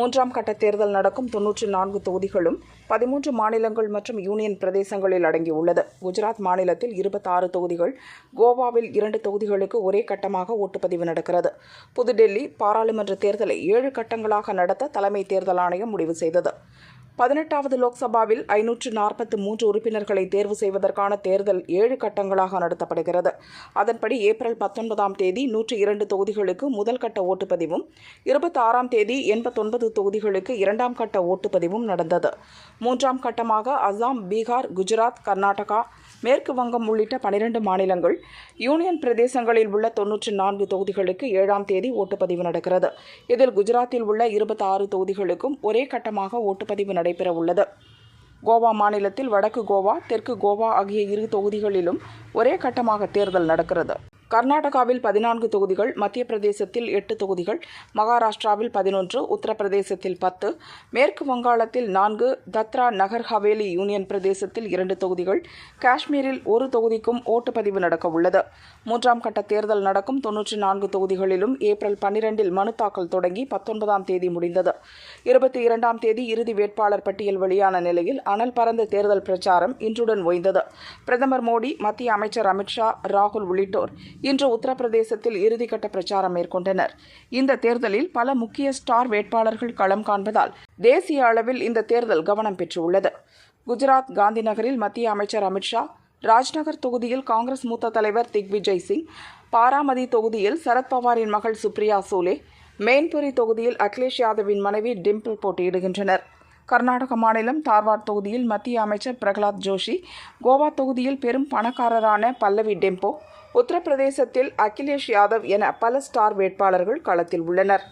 மூன்றாம் கட்ட தேர்தல் நடக்கும் தொன்னூற்றி நான்கு தொகுதிகளும் பதிமூன்று மாநிலங்கள் மற்றும் யூனியன் பிரதேசங்களில் அடங்கியுள்ளது. குஜராத் மாநிலத்தில் இருபத்தாறு தொகுதிகள் கோவாவில் இரண்டு தொகுதிகளுக்கு ஒரே கட்டமாக ஓட்டுப்பதிவு நடக்கிறது. புதுடெல்லி பாராளுமன்ற தேர்தலை ஏழு கட்டங்களாக நடத்த தலைமை தேர்தல் ஆணையம் முடிவு செய்தது. பதினெட்டாவது லோக்சபாவில் ஐநூற்று நாற்பத்தி மூன்று உறுப்பினர்களை தேர்வு செய்வதற்கான தேர்தல் ஏழு கட்டங்களாக நடத்தப்படுகிறது. அதன்படி ஏப்ரல் பத்தொன்பதாம் தேதி நூற்றி இரண்டு தொகுதிகளுக்கு முதல் கட்ட ஓட்டுப்பதிவும் இருபத்தி ஆறாம் தேதி எண்பத்தொன்பது தொகுதிகளுக்கு இரண்டாம் கட்ட ஓட்டுப்பதிவும் நடந்தது. மூன்றாம் கட்டமாக அசாம் பீகார் குஜராத் கர்நாடகா மேற்கு வங்கம் உள்ளிட்ட பனிரெண்டு மாநிலங்கள் யூனியன் பிரதேசங்களில் உள்ள தொன்னூற்றி நான்கு தொகுதிகளுக்கு ஏழாம் தேதி ஓட்டுப்பதிவு நடக்கிறது. இதில் குஜராத்தில் உள்ள இருபத்தாறு தொகுதிகளுக்கும் ஒரே கட்டமாக ஓட்டுப்பதிவு நடைபெற உள்ளது கோவா மாநிலத்தில் வடக்கு கோவா தெற்கு கோவா ஆகிய இரு தொகுதிகளிலும் ஒரே கட்டமாக தேர்தல் நடக்கிறது. கர்நாடகாவில் பதினான்கு தொகுதிகள் மத்திய பிரதேசத்தில் எட்டு தொகுதிகள் மகாராஷ்டிராவில் பதினொன்று உத்தரப்பிரதேசத்தில் பத்து மேற்கு வங்காளத்தில் நான்கு தத்ரா நகர் ஹவேலி யூனியன் பிரதேசத்தில் இரண்டு தொகுதிகள் காஷ்மீரில் ஒரு தொகுதிக்கும் ஓட்டுப்பதிவு நடக்க உள்ளது மூன்றாம் கட்ட தேர்தல் நடக்கும் தொன்னூற்றி நான்கு தொகுதிகளிலும் ஏப்ரல் பன்னிரெண்டில் மனு தாக்கல் தொடங்கி பத்தொன்பதாம் தேதி முடிந்தது. இருபத்தி இரண்டாம் தேதி இறுதி வேட்பாளர் பட்டியல் வெளியான நிலையில் அனல் பரந்த தேர்தல் பிரச்சாரம் இன்றுடன் ஓய்ந்தது. பிரதமர் மோடி மத்திய அமைச்சர் அமித்ஷா ராகுல் உள்ளிட்டோர் இன்று உத்தரப்பிரதேசத்தில் இறுதிக்கட்ட பிரச்சாரம் மேற்கொண்டனர். இந்த தேர்தலில் பல முக்கிய ஸ்டார் வேட்பாளர்கள் களம் காண்பதால் தேசிய அளவில் இந்த தேர்தல் கவனம் பெற்றுள்ளது. குஜராத் காந்தி நகரில் மத்திய அமைச்சர் அமித்ஷா ராஜ்நகர் தொகுதியில் காங்கிரஸ் மூத்த தலைவர் திக்விஜய் சிங் பாராமதி தொகுதியில் சரத்பவாரின் மகள் சுப்ரியா சூலே மெயின்புரி தொகுதியில் அகிலேஷ் யாதவின் மனைவி டிம்பிள் போட்டியிடுகின்றனர். கர்நாடக மாநிலம் தார்வாட் தொகுதியில் மத்திய அமைச்சர் பிரகலாத் ஜோஷி கோவா தொகுதியில் பெரும் பணக்காரரான பல்லவி டெம்போ உத்தரப்பிரதேசத்தில் அகிலேஷ் யாதவ் என பல ஸ்டார் வேட்பாளர்கள் களத்தில் உள்ளனர்.